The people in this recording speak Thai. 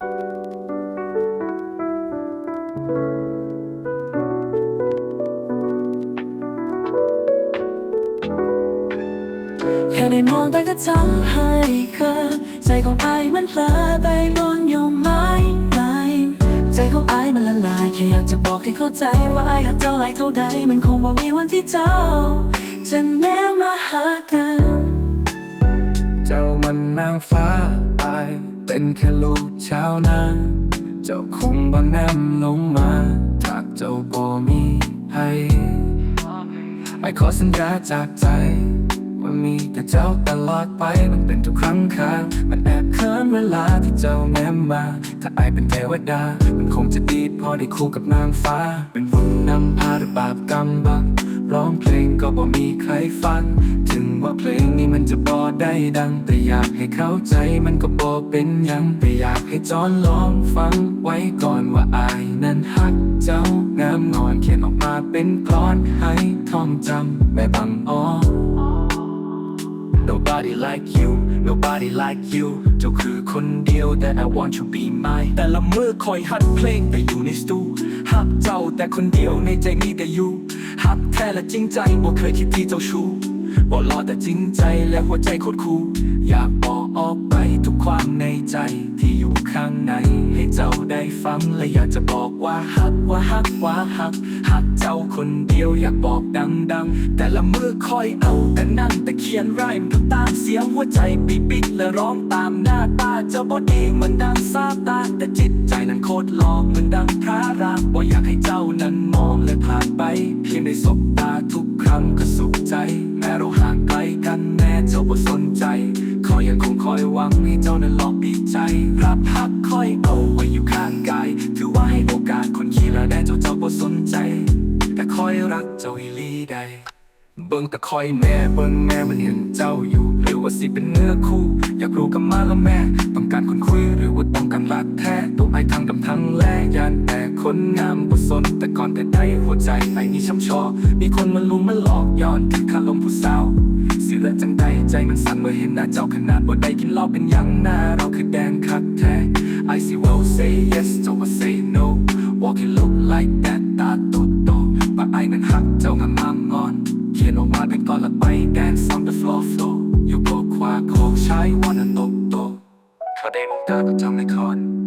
แค่ได้มองตาก็ทำให้เกินใจของไอมันเพลอไปบนยมไม้ไหลใจของไอมันละลายแค่อยากจะบอกให้เข้าใจว่าไอหักเจ้าไอ้เท่าใดมันคงบ่มีวันที่เจ้า จะแนวมาหากัน เจ้ามันนางฟ้าอายเป็นแค่ลูกชาวนาเจ้าคงบ่นำลงมาถ้าเจ้าบ่มีให้ไอ้ขอสัญญาจากใจ ว่ามีแต่เจ้าตลอดไปมันเป็นทุกครั้งครามันแอบเคินเวลาที่เจ้าแนมมา ถ้าไอายเป็นเทวดา มันคงจะดีพอได้คู่กับนางฟ้า เป็นบุญนำพาหรือบาปกรรมบังร้องเพลงก็บ่มีใครฟัง ถึงว่าเพลงนี้ มันจะบ่ได้ดัง แต่อยากให้เข้าใจมันก็บ่เป็นยังแต่อยากให้จอนลองฟังไว้ก่อนว่าอายนั้นฮักเจ้างามงอนเขียนออกมาเป็นกลอนให้ท่องจำแม่บังอ้อ Nobody like you Nobody like you เจ้าคือคนเดียวแต่ I want you be mine แต่ละมือคอยหัดเพลงแต่อยู่ในสตูหักเจ้าแต่คนเดียวในใจมีแต่อยู่หักแท้และจริงใจบ่เคยคิดที่เจ้าชู้ บ่หล่อแต่จริงใจและหัวใจโคตรคูอยากบอกออกไปทุกความในใจที่อยู่ข้างใน ให้เจ้าได้ฟังและอยากจะบอกว่าหักว่าหักว่าหักหักเจ้าคนเดียวอยากบอกดังๆ แต่ละมือคอยเอาแต่นั่นแต่เขียนไรม์ทำตามเสียงหัวใจปีปิดและร้องตามหน้าตาเจ้าบอดีเหมือนดังซาตาแต่จิตใจนั้นโคตรหลอกเหมือนดังพระรามบ่อยากให้เจ้านั้นมองและผ่านไป เพียงได้สบตาทุกครั้งก็สุขใจ วังให้เจ้านั้นลองดีใจ รับพักคอยเอาไว้อยู่ข้างกาย ถือว่าให้โอกาสคนขี้ละแน่เจ้าเจ้าบ่สนใจ แต่คอยรักเจ้าอีลีใดเบิ่งแต่คอยแม่เบิ่งแม่มันเห็นเจ้าอยู่ หรือว่าสิเป็นเนื้อคู่ อยากรู้กันมาแล้วแม่ ต้องการคนคุยหรือว่าต้องการรักแท้ตัวไอ้ทางดำทางแลยันแต่คนงามบ่สนแต่ก่อนแต่ได้หัวใจไอ้นี่ช้ำชอ มีคนมาลุมมาหลอกย้อนถึงคาลมผู้สาว น้าเจ้าขนาดบ่ได้กินเหล้าเป็นยังหน้าเราคือแดงคักแท้ I see well say yes เจ้าว่า say no Walk it look like that ตาโตโตว่าไอ้นั้นหักเจ้างามงามงอน เขียนออกมาเป็นตอนละไป dance on the floor floor อยู่โกควาโคกใช้วันนโตโตเขาได้มุกตาก็จำในคอน